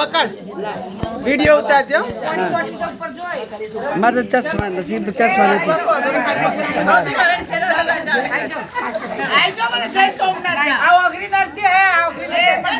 પકડ. વીડિયો ઉતારજો. મારે ચશ્મા નથી ચશ્મા નથી. આવો અઘરી દર્દી હે અઘરી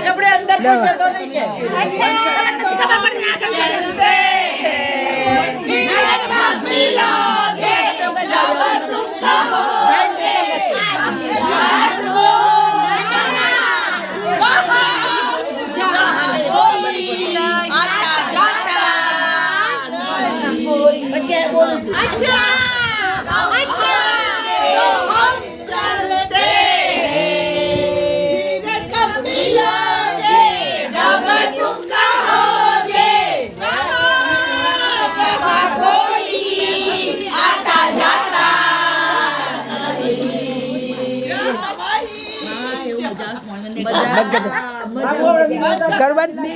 કપડે અંદર પૂછે તો નહીં કે અચ્છા ખબર પડી ના કરવાનું.